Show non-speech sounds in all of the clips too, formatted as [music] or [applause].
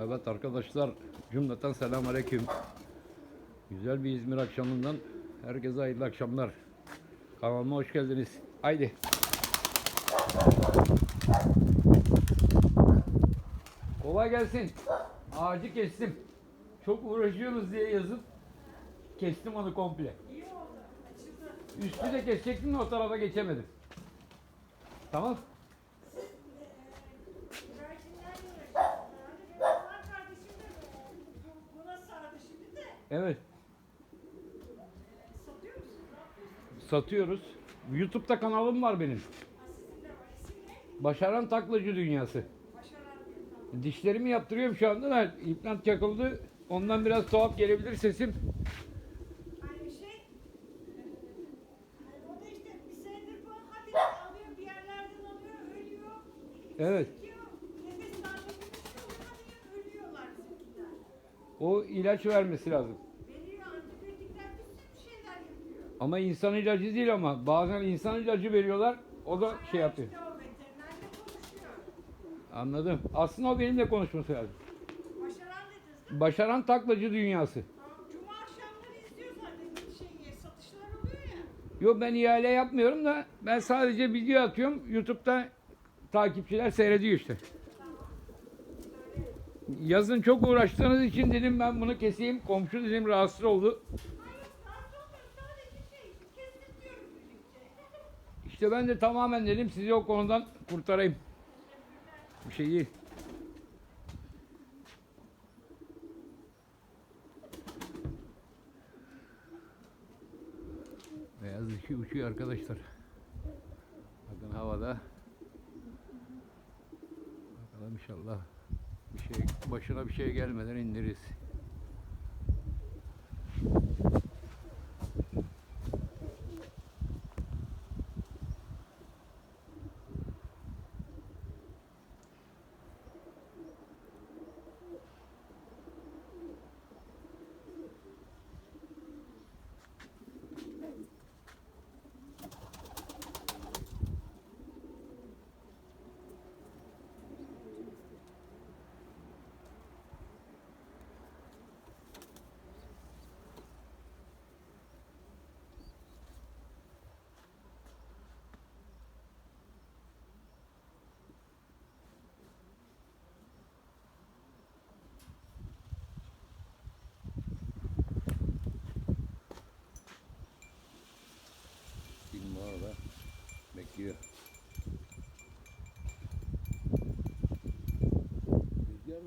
Evet arkadaşlar cümleten selam aleyküm. Güzel bir İzmir akşamından herkese hayırlı akşamlar. Kanalıma hoş geldiniz. Haydi. Kolay gelsin. Ağacı kestim. Çok uğraşıyoruz diye yazıp kestim onu komple. Üstü de kesecektim de o tarafa geçemedim. Tamam. Güvercinler uğraşıyor. Yani benim var kardeşim de bu- buna sardı şimdi de. Evet. Satıyoruz. YouTube'da kanalım var benim. Başaran Taklacı Dünyası. Dişlerimi yaptırıyorum şu anda da implant çakıldı. Ondan biraz tuhaf gelebilir sesim. Aynı O ilaç vermesi lazım. Veriyor antibiyotikler bir sürü şeyler yapıyor. Ama insan ilacı değil ama bazen insan ilacı veriyorlar. O da şey yapıyor. İşte o veterinerle konuşuyor. Anladım. Aslında o benimle konuşması lazım. Başaran dediniz değil mi? Başaran Taklacı Dünyası. Tamam, Cuma akşamları izliyor zaten şey satışlar oluyor ya. Yok ben ihale yapmıyorum da ben sadece video atıyorum. YouTube'da takipçiler seyrediyor işte. Yazın çok uğraştığınız için dedim ben bunu keseyim. Komşu dedim rahatsız oldu. İşte ben de tamamen dedim sizi o konudan kurtarayım. Bir şey değil. Beyaz dişi uçuyor arkadaşlar. Bakın havada. Bakalım inşallah bir şey başına bir şey gelmeden indiririz.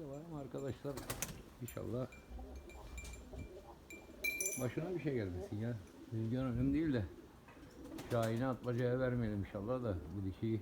Ama arkadaşlar inşallah başına bir şey gelmesin ya. Rüzgar önemli değil de Şahin'e atmacaya vermeyelim inşallah da bu dişiyi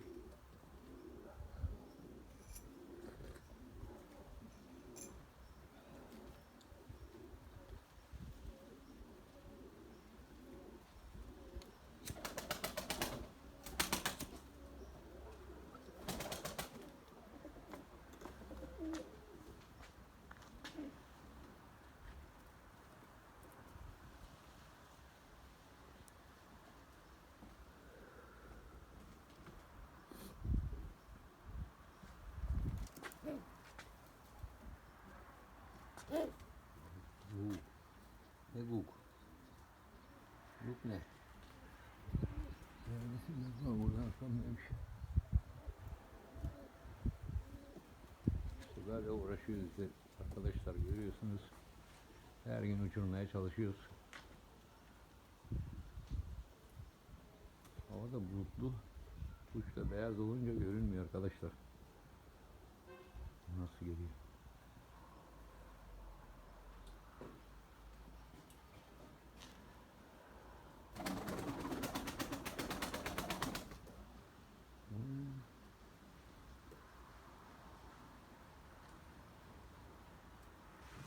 Bu ne guk? Guk ne? Neredesin? Yazma buradan sanmıyormuş. Böyle uğraşıyoruz işte arkadaşlar görüyorsunuz. Her gün uçurmaya çalışıyoruz. Hava da bulutlu. Kuş da beyaz olunca görünmüyor arkadaşlar. Nasıl geliyor?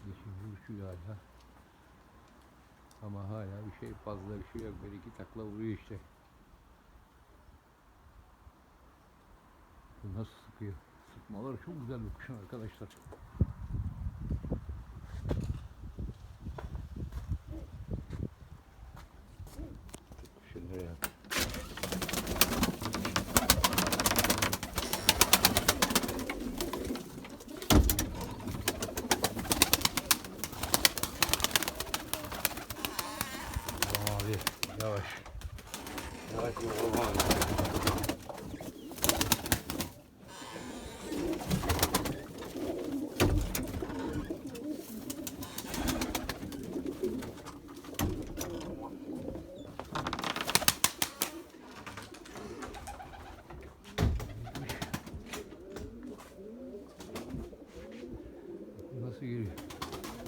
Yeşil uçuyor hala. Ama hala bir şey fazla bir şey yok. Bir iki takla vuruyor işte. Bu nasıl sıkıyor? Sıkmaları çok güzel bir kuşun arkadaşlar. Şunları yap. Nasıl geliyor?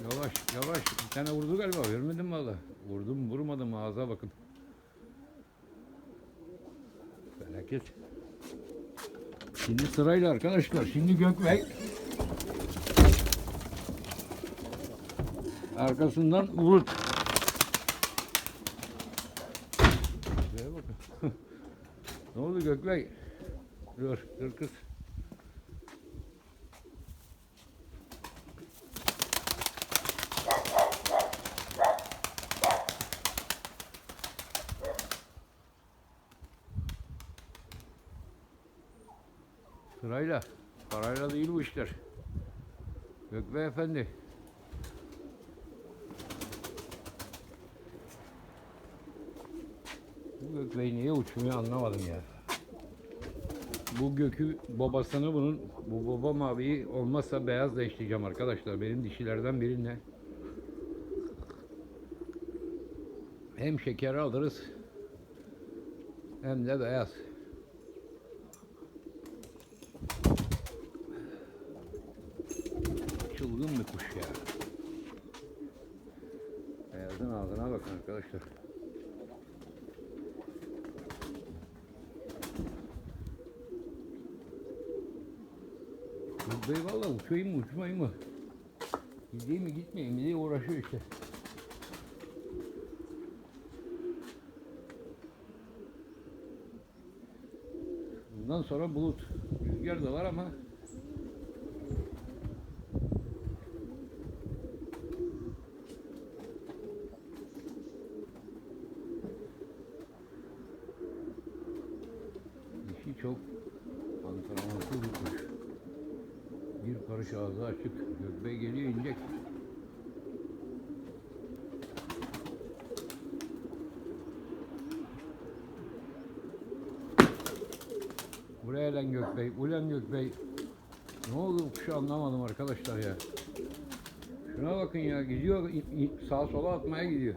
Yavaş yavaş. Bir tane vurdu galiba. Vermedim valla. Vurdum vurmadım ağza bakın. Felaket. Şimdi sırayla arkadaşlar. Şimdi Gökbey. Arkasından bakın. [laughs] ne oldu Gökbey? Dur, dur kız. Sırayla. Parayla değil bu işler. Gökbey Efendi. Bu Gökbey niye uçmuyor anlamadım ya. Bu gökü babasını bunun bu baba maviyi olmazsa beyazla eşleyeceğim arkadaşlar. Benim dişilerden birine. Hem şeker alırız hem de beyaz. Çılgın bir kuş ya. Beyazın ağzına bakın arkadaşlar. Bu bey valla uçayım mı uçmayayım mı? Gideyim mi gitmeyeyim mi diye uğraşıyor işte. Bundan sonra bulut. Rüzgar da var ama dişi çok antrenmansız bir kuş. Bir karış ağzı açık. Gökbey geliyor inecek. Lan Gökbey. Ulan Gökbey. Ne oldu bu kuşu anlamadım arkadaşlar ya. Şuna bakın ya gidiyor sağa sola atmaya gidiyor.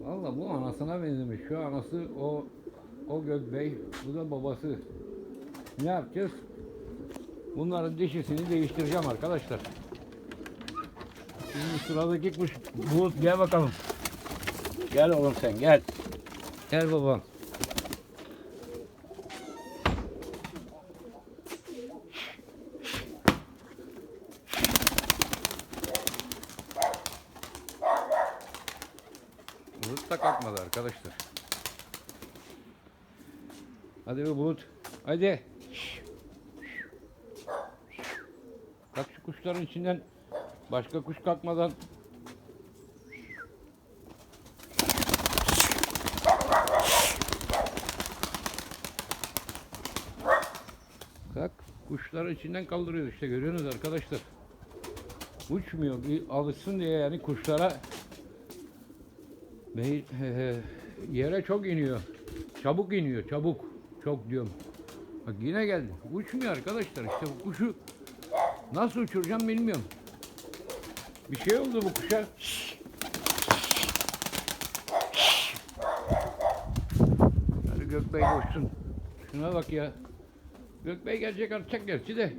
Valla bu anasına benzemiş. Şu anası o o Gökbey, bu da babası. Ne yapacağız? Bunların dişisini değiştireceğim arkadaşlar. Şimdi sıradaki kuş Bulut gel bakalım. Gel oğlum sen gel. Gel babam. Bulut da kalkmadı arkadaşlar. Hadi be Bulut. Hadi. Kalk şu kuşların içinden. Başka kuş kalkmadan. Kalk. Kuşların içinden kaldırıyoruz işte görüyorsunuz arkadaşlar. Uçmuyor. Bir alışsın diye yani kuşlara Bey, yere çok iniyor. Çabuk iniyor, çabuk. Çok diyorum. Bak yine geldi. Uçmuyor arkadaşlar. İşte bu kuşu nasıl uçuracağım bilmiyorum. Bir şey oldu bu kuşa. Hadi Gökbey koşsun. Şuna bak ya. Gökbey gelecek artacak gerçi de.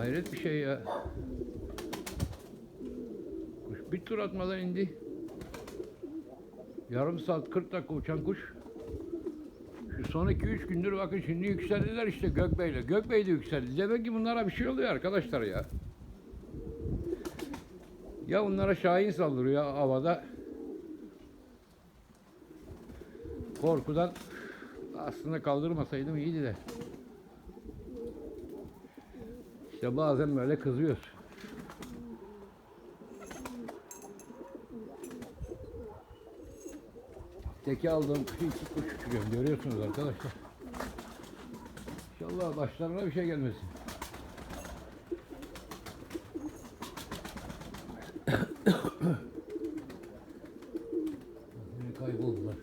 Hayret bir şey ya. Kuş bir tur atmadan indi. Yarım saat 40 dakika uçan kuş. Şu son 2-3 gündür bakın şimdi yükseldiler işte Gökbey'le. Gökbey de yükseldi. Demek ki bunlara bir şey oluyor arkadaşlar ya. Ya bunlara Şahin saldırıyor havada. Korkudan aslında kaldırmasaydım iyiydi de. İşte bazen böyle kızıyoruz. Teki aldığım kuşu iki kuş. Görüyorsunuz arkadaşlar. İnşallah başlarına bir şey gelmesin. Yine kayboldular.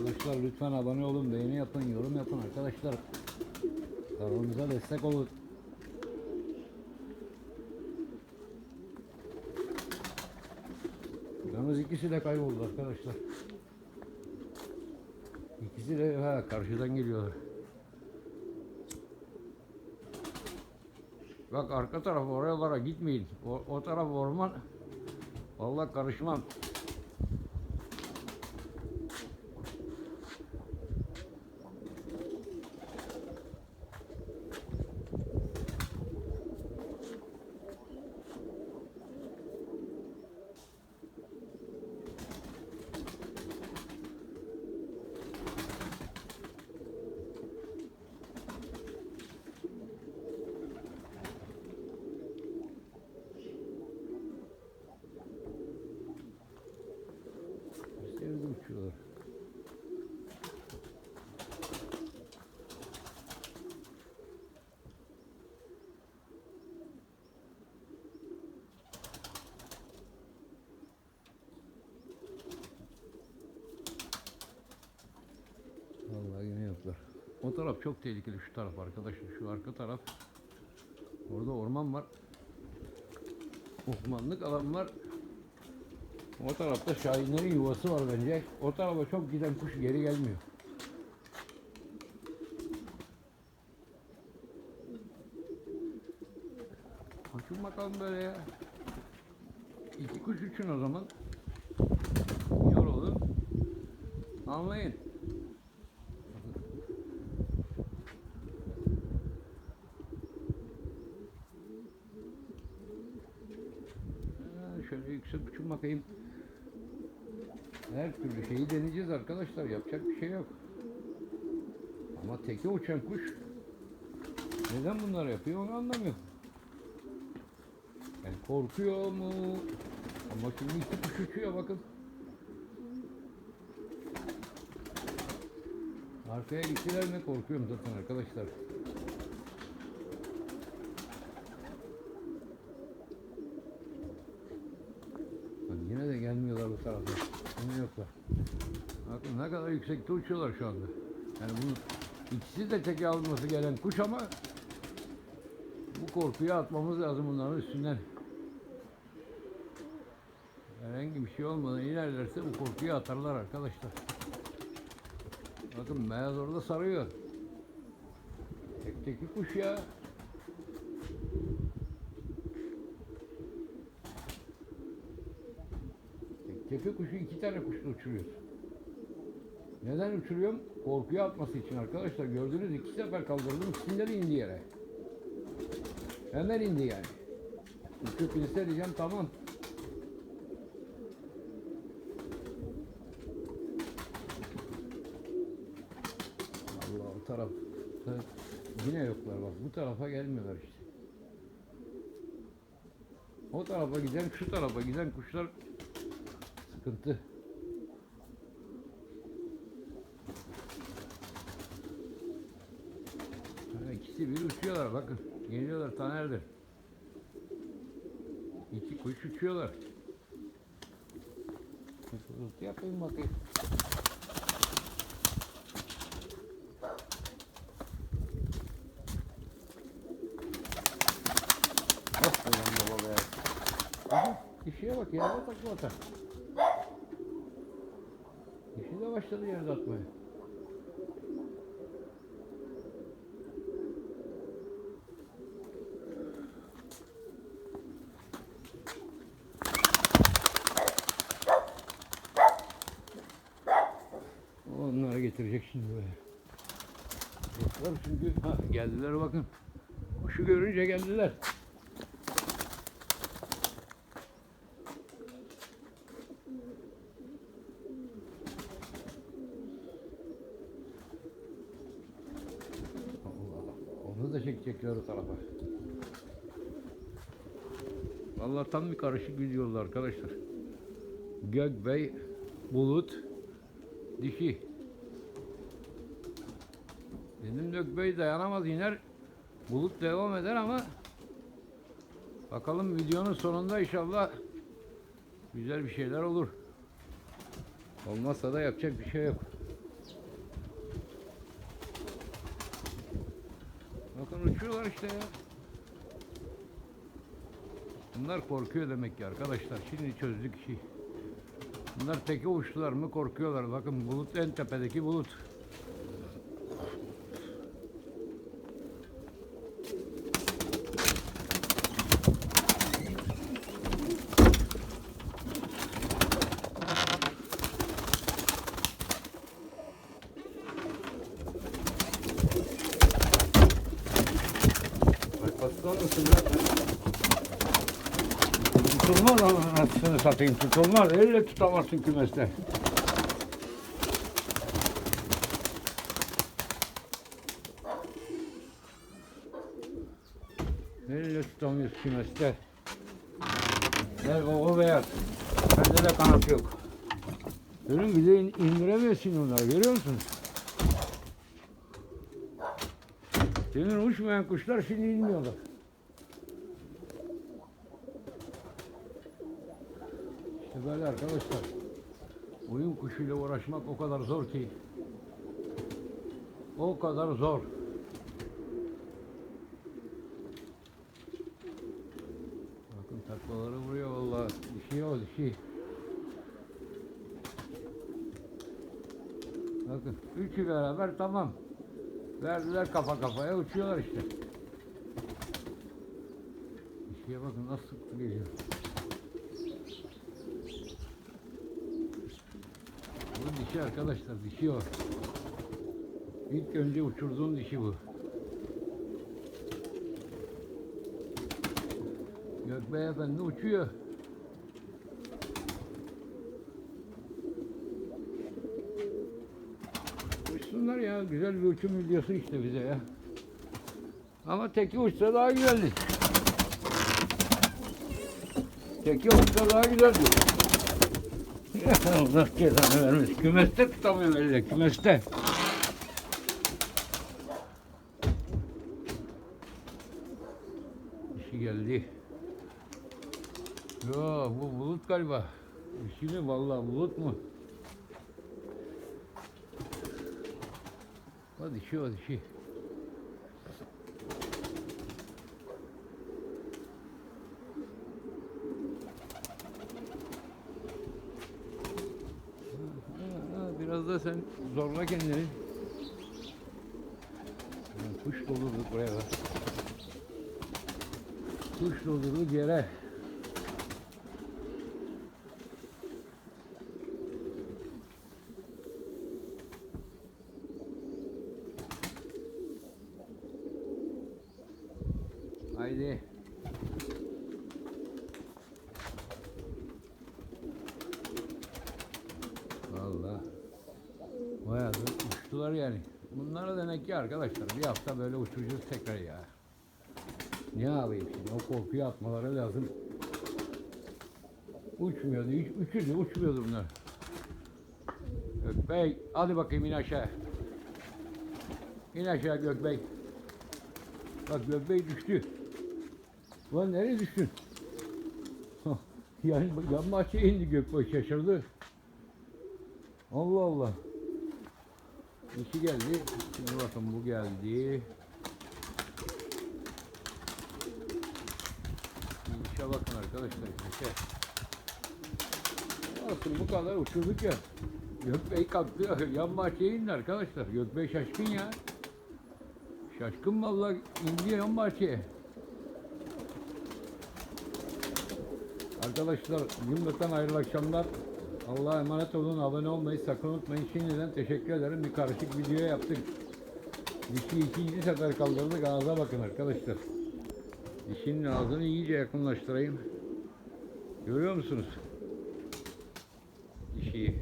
Arkadaşlar Dostlar lütfen abone olun, beğeni yapın, yorum yapın arkadaşlar. Kanalımıza destek olun. Yalnız ikisi de kayboldu arkadaşlar. İkisi de ha karşıdan geliyorlar. Bak arka taraf oralara gitmeyin. O, o taraf orman. Vallahi karışmam. Sevdim uçuyorlar. Vallahi yine yoklar. O taraf çok tehlikeli şu taraf arkadaşlar. Şu arka taraf. Orada orman var. Ormanlık alan var. O tarafta şahinlerin yuvası var bence. O tarafa çok giden kuş geri gelmiyor. Uçun bakalım böyle ya. İki kuş uçun o zaman. Yorulun. Anlayın. Bakayım. Her türlü şeyi deneyeceğiz arkadaşlar. Yapacak bir şey yok. Ama teke uçan kuş neden bunları yapıyor onu anlamıyorum. Yani korkuyor mu? Ama şimdi iki kuş uçuyor bakın. Arkaya gittiler mi korkuyorum zaten arkadaşlar. Bak yine de gelmiyorlar bu tarafa. Yoklar. Bakın ne kadar yüksekte uçuyorlar şu anda. Yani bunun ikisi de teke alması gelen kuş ama bu korkuyu atmamız lazım bunların üstünden. Herhangi bir şey olmadan ilerlerse bu korkuyu atarlar arkadaşlar. Bakın beyaz orada sarıyor. Tek teki kuş ya. Teki kuşu iki tane kuşla uçuruyoruz. Neden uçuruyorum? Korkuyu atması için arkadaşlar. Gördünüz iki sefer kaldırdım. İkisinde de indi yere. Hemen indi yani. Uçup inse diyeceğim tamam. Allah o taraf. Yine yoklar bak. Bu tarafa gelmiyorlar işte. O tarafa giden, şu tarafa giden kuşlar sıkıntı. Ha, ikisi bir uçuyorlar bakın. Geliyorlar Taner'dir. İki kuş uçuyorlar. Fısıltı yapayım bakayım. Oh ulan baba be. Aha, dişiye bak yerde takla atar. Başladı yerde atmaya. Onları getirecek şimdi böyle. Yoklar çünkü ha, geldiler bakın. Kuşu görünce geldiler. Da çekecekler o tarafa. Vallahi tam bir karışık gidiyorlar arkadaşlar. Gökbey, Bulut, dişi. Dedim Gökbey dayanamaz iner. Bulut devam eder ama bakalım videonun sonunda inşallah güzel bir şeyler olur. Olmazsa da yapacak bir şey yok. Bakın uçuyorlar işte ya. Bunlar korkuyor demek ki arkadaşlar. Şimdi çözdük işi. Bunlar teke uçtular mı korkuyorlar. Bakın bulut en tepedeki bulut. Tutulmaz anasını satayım tutulmaz. Elle tutamazsın kümeste. Elle tutamıyoruz kümeste. Gel baba beyaz. Bende de kanat yok. Görün bir de in- indiremiyorsun onları görüyor musunuz? Demin uçmayan kuşlar şimdi inmiyorlar. Böyle arkadaşlar. Oyun kuşuyla uğraşmak o kadar zor ki. O kadar zor. Bakın taklaları vuruyor vallahi. Dişi o dişi. Bakın üçü beraber tamam. Verdiler kafa kafaya uçuyorlar işte. Dişiye bakın nasıl geliyor. Bu dişi arkadaşlar, dişi o. İlk önce uçurduğum dişi bu. Gökbey Efendi uçuyor. Uçsunlar ya, güzel bir uçum videosu işte bize ya. Ama teki uçsa daha güzeldi. Teki uçsa daha güzeldi. Allah cezanı vermesin. Kümeste tutamıyorum elle, kümeste. İşi geldi. Yo bu bulut galiba. İşi mi vallahi bulut mu? O dişi o dişi. Ha, ha, Da sen zorla kendini. Ha, Kuş doldurduk buraya bak. Kuş doldurduk yere. Haydi. Vallahi bayağı da uçtular yani. Bunlara demek ki hafta böyle uçuracağız tekrar ya. Ne yapayım şimdi o korkuyu atmaları lazım. Uçmuyordu, hiç uçuyordu, uçmuyordu bunlar. Gökbey, hadi bakayım in aşağı. İn aşağı Gökbey. Bak Gökbey düştü. Ulan nereye düştün? [laughs] Yani yan bahçeye indi Gökbey şaşırdı. Allah Allah. İşi geldi. Şimdi bakın bu geldi. İşe bakın arkadaşlar. İşe. Olsun bu kadar uçurduk ya. Gökbey kalktı. [laughs] Yan bahçeye indi arkadaşlar. Gökbey şaşkın ya. Şaşkın vallahi indi yan bahçeye. Arkadaşlar cümleten hayırlı akşamlar. Allah'a emanet olun. Abone olmayı sakın unutmayın. Şimdiden teşekkür ederim. Bir karışık video yaptık. Dişi ikinci sefer kaldırdık. Ağza bakın arkadaşlar. Dişinin ağzını iyice yakınlaştırayım. Görüyor musunuz? Dişiyi.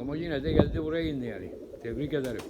Ama yine de geldi buraya indi yani. Tebrik ederim.